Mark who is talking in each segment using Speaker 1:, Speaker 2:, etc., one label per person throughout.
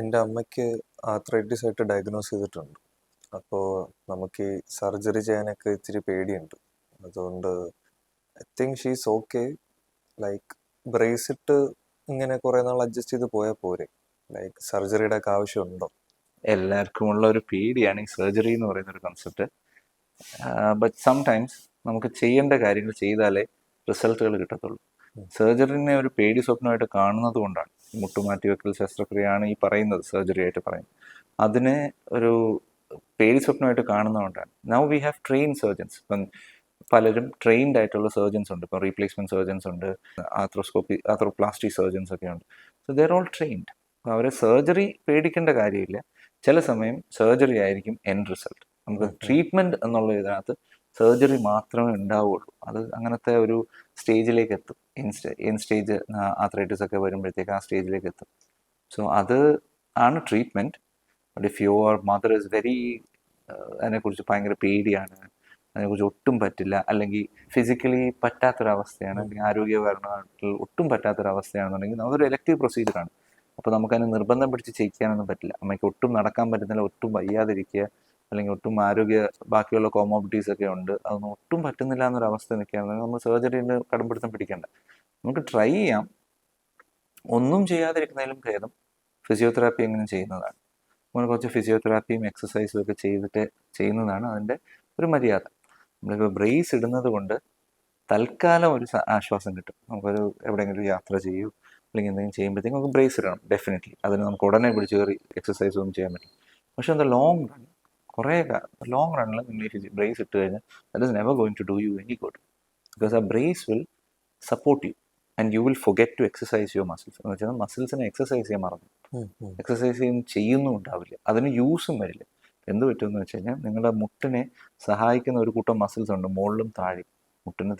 Speaker 1: എന്റെ അമ്മയ്ക്ക് ആർത്രൈറ്റിസ് ആയിട്ട് ഡയഗ്നോസ് ചെയ്തിട്ടുണ്ട്. അപ്പോൾ നമുക്ക് ഈ സർജറി ചെയ്യാനൊക്കെ ഇത്തിരി പേടിയുണ്ട്. അതുകൊണ്ട് I think she's okay like brace ഇട്ട് ഇങ്ങനെ കുറേ നാൾ അഡ്ജസ്റ്റ് ചെയ്ത് പോയാൽ പോരെ. ലൈക്ക് സർജറിയുടെ ഒക്കെ ആവശ്യമുണ്ടോ?
Speaker 2: എല്ലാവർക്കും ഉള്ള ഒരു പേടിയാണ് ഈ സർജറി എന്ന് പറയുന്ന ഒരു കൺസെപ്റ്റ് ബട്ട് സംടൈംസ് നമുക്ക് ചെയ്യേണ്ട കാര്യങ്ങൾ ചെയ്താലേ റിസൾട്ടുകൾ കിട്ടത്തുള്ളൂ. സർജറിനെ ഒരു പേടി സ്വപ്നമായിട്ട് കാണുന്നത് കൊണ്ടാണ്. മുട്ടുമാറ്റി വെക്കൽ ശസ്ത്രക്രിയയാണ് ഈ പറയുന്നത് സർജറി ആയിട്ട് പറയുന്നത്. അതിനെ ഒരു പേര് സ്വപ്നമായിട്ട് കാണുന്നതുകൊണ്ടാണ്. Now we have train surgeons ഇപ്പം പലരും ട്രെയിൻഡ് ആയിട്ടുള്ള സർജൻസ് ഉണ്ട്. ഇപ്പം റീപ്ലേസ്മെന്റ് സർജൻസ് ഉണ്ട്. ആത്രോസ്കോപ്പി ആത്രോപ്ലാസ്റ്റി സർജൻസ് ഒക്കെ ഉണ്ട്. സോ ദർ ഓൾ ട്രെയിൻഡ് അപ്പോൾ അവരെ സർജറി പേടിക്കേണ്ട കാര്യമില്ല. ചില സമയം സർജറി ആയിരിക്കും എൻഡ് റിസൾട്ട് നമുക്ക് ട്രീറ്റ്മെന്റ് എന്നുള്ള ഇതിനകത്ത് സർജറി മാത്രമേ ഉണ്ടാവുള്ളൂ. അത് അങ്ങനത്തെ ഒരു സ്റ്റേജിലേക്ക് എത്തും. ഇൻ സ്റ്റേജ് ആത്രൈറ്റിസ് ഒക്കെ വരുമ്പോഴത്തേക്ക് ആ സ്റ്റേജിലേക്ക് എത്തും. സോ അത് ആണ് treatment but if your mother is very അതിനെക്കുറിച്ച് ഭയങ്കര പേടിയാണ് അതിനെക്കുറിച്ച് ഒട്ടും പറ്റില്ല അല്ലെങ്കിൽ ഫിസിക്കലി പറ്റാത്തൊരവസ്ഥയാണ് അല്ലെങ്കിൽ ആരോഗ്യപരമായിട്ട് ഒട്ടും പറ്റാത്തൊരവസ്ഥയാണെന്നുണ്ടെങ്കിൽ അതൊരു എലക്റ്റീവ് പ്രൊസീജിയറാണ് അപ്പോൾ നമുക്കതിനെ നിർബന്ധം പിടിച്ച് ചെയ്യിക്കാനൊന്നും പറ്റില്ല. അമ്മയ്ക്ക് ഒട്ടും നടക്കാൻ പറ്റുന്നില്ല ഒട്ടും വയ്യാതിരിക്കുക അല്ലെങ്കിൽ ഒട്ടും ആരോഗ്യ ബാക്കിയുള്ള കോമോബിറ്റീസ് ഒക്കെ ഉണ്ട്. അതൊന്നും ഒട്ടും പറ്റുന്നില്ല എന്നൊരു അവസ്ഥ നിൽക്കുകയാണെങ്കിൽ നമ്മൾ സർജറിയിൽ കടമ്പിടുത്തം പിടിക്കേണ്ട. നമുക്ക് ട്രൈ ചെയ്യാം. ഒന്നും ചെയ്യാതിരിക്കുന്നതിലും ഭേദം ഫിസിയോതെറാപ്പി എങ്ങനെ ചെയ്യുന്നതാണ്. നമ്മൾ കുറച്ച് ഫിസിയോതെറാപ്പിയും എക്സസൈസും ഒക്കെ ചെയ്തിട്ട് ചെയ്യുന്നതാണ് അതിന്റെ ഒരു മര്യാദ. നമ്മളിപ്പോൾ ബ്രേസ് ഇടുന്നത് കൊണ്ട് തൽക്കാലം ഒരു ആശ്വാസം കിട്ടും. നമുക്കൊരു എവിടെയെങ്കിലും യാത്ര ചെയ്യൂ. അല്ലെങ്കിൽ എന്തെങ്കിലും ചെയ്യുമ്പോഴത്തേക്കും നമുക്ക് ബ്രേസ് ഇടണം. ഡെഫിനറ്റ്ലി അതിന് നമുക്ക് ഉടനെ പിടിച്ച് കയറി എക്സസൈസ് ഒന്നും ചെയ്യാൻ പറ്റും പക്ഷേ എന്താ ലോങ് റൺ കുറേ ലോങ് റണ്ണിൽ നിങ്ങൾ ഈ ബ്രേസ് ഇട്ട് കഴിഞ്ഞാൽ that is never going to do you any good because ആ brace will support you and you will forget to exercise your muscles എന്ന് വെച്ചാൽ മസിൽസിനെ എക്സസൈസ് ചെയ്യാൻ മറന്നു. എക്സസൈസ് ചെയ്യുന്ന ചെയ്യുന്നും ഉണ്ടാവില്ല. അതിന് യൂസും വരില്ല. എന്ത് പറ്റുമെന്ന് വെച്ച് കഴിഞ്ഞാൽ നിങ്ങളുടെ മുട്ടിനെ സഹായിക്കുന്ന ഒരു കൂട്ടം മസിൽസ് ഉണ്ട്. മുകളിലും താഴെയും. മുട്ടിന്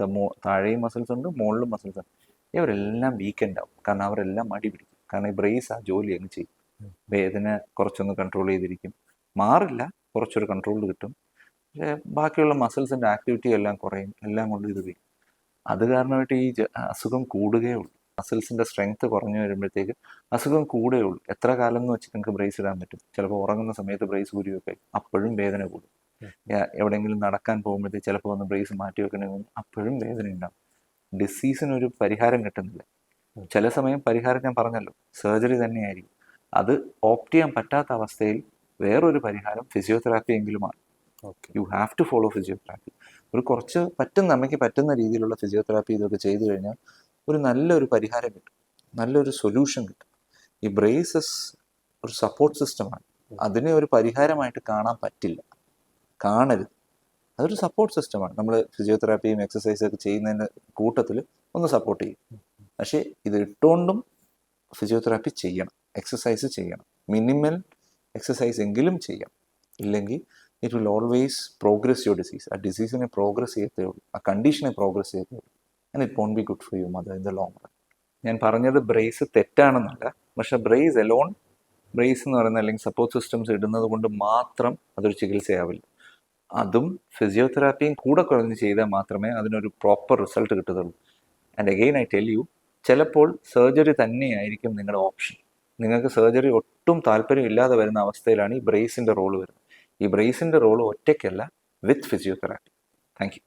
Speaker 2: താഴെയും മസിൽസ് ഉണ്ട് മുകളിലും മസിൽസ് ഉണ്ട്. ഇവരെല്ലാം വീക്കെൻഡ് ആവും. കാരണം അവരെല്ലാം മടി പിടിക്കും. കാരണം ഈ ബ്രേസ് ആ ജോലി അങ്ങ് ചെയ്യും. വേദന കുറച്ചൊന്ന് കൺട്രോൾ ചെയ്തിരിക്കും. മാറില്ല. കുറച്ചൊരു കൺട്രോൾ കിട്ടും. പക്ഷേ ബാക്കിയുള്ള മസിൽസിന്റെ ആക്ടിവിറ്റി എല്ലാം കുറയും എല്ലാം കൊണ്ട് ഇത് വരും. അത് കാരണമായിട്ട് ഈ അസുഖം കൂടുകയേ ഉള്ളൂ. മസിൽസിന്റെ സ്ട്രെങ്ത് കുറഞ്ഞു വരുമ്പോഴത്തേക്ക് അസുഖം കൂടേ ഉള്ളൂ. എത്ര കാലം എന്ന് വെച്ചിട്ട് നിങ്ങൾക്ക് ബ്രേസ് ഇടാൻ പറ്റും. ചിലപ്പോൾ ഉറങ്ങുന്ന സമയത്ത് ബ്രേസ് ഊരിയൊക്കെ അപ്പോഴും വേദന കൂടും. എവിടെയെങ്കിലും നടക്കാൻ പോകുമ്പോഴത്തേക്ക് ചിലപ്പോൾ ഒന്ന് ബ്രേസ് മാറ്റി വെക്കണമെങ്കിൽ അപ്പോഴും വേദന ഉണ്ടാവും. ഡിസീസിനൊരു പരിഹാരം കിട്ടുന്നില്ല. ചില സമയം പരിഹാരം ഞാൻ പറഞ്ഞല്ലോ. സർജറി തന്നെയായിരിക്കും. അത് ഓപ്റ്റ് ചെയ്യാൻ പറ്റാത്ത അവസ്ഥയിൽ വേറൊരു പരിഹാരം physiotherapy എങ്കിലുമാണ്
Speaker 1: okay.
Speaker 2: You have to follow physiotherapy ഒരു കുറച്ച് പറ്റുന്ന അമ്മയ്ക്ക് പറ്റുന്ന രീതിയിലുള്ള ഫിസിയോതെറാപ്പി ഇതൊക്കെ ചെയ്തു കഴിഞ്ഞാൽ ഒരു നല്ലൊരു പരിഹാരം കിട്ടും. നല്ലൊരു സൊല്യൂഷൻ കിട്ടും. ഈ ബ്രേസസ് ഒരു സപ്പോർട്ട് സിസ്റ്റമാണ് അതിനെ ഒരു പരിഹാരമായിട്ട് കാണാൻ പറ്റില്ല. കാണരുത്. അതൊരു സപ്പോർട്ട് സിസ്റ്റമാണ് നമ്മൾ ഫിസിയോതെറാപ്പിയും എക്സസൈസും ഒക്കെ ചെയ്യുന്നതിന്റെ കൂട്ടത്തിൽ ഒന്ന് സപ്പോർട്ട് ചെയ്യും. പക്ഷേ ഇത് ഇട്ടുകൊണ്ടും ഫിസിയോതെറാപ്പി ചെയ്യണം. എക്സസൈസ് ചെയ്യണം. മിനിമൽ എക്സസൈസ് എങ്കിലും ചെയ്യാം. ഇല്ലെങ്കിൽ it will always progress your disease ആ ഡിസീസിനെ പ്രോഗ്രസ് ചെയ്യത്തേ ഉള്ളൂ. ആ കണ്ടീഷനെ പ്രോഗ്രസ് ചെയ്യത്തേ ഉള്ളൂ. And it won't be good for you mother in the long run ഞാൻ പറഞ്ഞത് ബ്രേസ് തെറ്റാണെന്നല്ല. പക്ഷേ ബ്രേസ് എലോൺ ബ്രേസ് എന്ന് പറയുന്ന അല്ലെങ്കിൽ സപ്പോർട്ട് സിസ്റ്റംസ് ഇടുന്നത് കൊണ്ട് മാത്രം അതൊരു ചികിത്സയാവില്ല. അതും ഫിസിയോതെറാപ്പിയും കൂടെ കുറഞ്ഞ് ചെയ്താൽ മാത്രമേ അതിനൊരു പ്രോപ്പർ റിസൾട്ട് കിട്ടത്തുള്ളൂ. And again I tell you ചിലപ്പോൾ സർജറി തന്നെയായിരിക്കും നിങ്ങളുടെ ഓപ്ഷൻ നിങ്ങൾക്ക് സർജറി ഒട്ടും താല്പര്യം ഇല്ലാതെ വരുന്ന അവസ്ഥയിലാണ് ഈ ബ്രേസിന്റെ റോൾ വരുന്നത്. ഈ ബ്രേസിന്റെ റോൾ ഒറ്റയ്ക്കല്ല വിത്ത് ഫിസിയോതെറാപ്പി താങ്ക്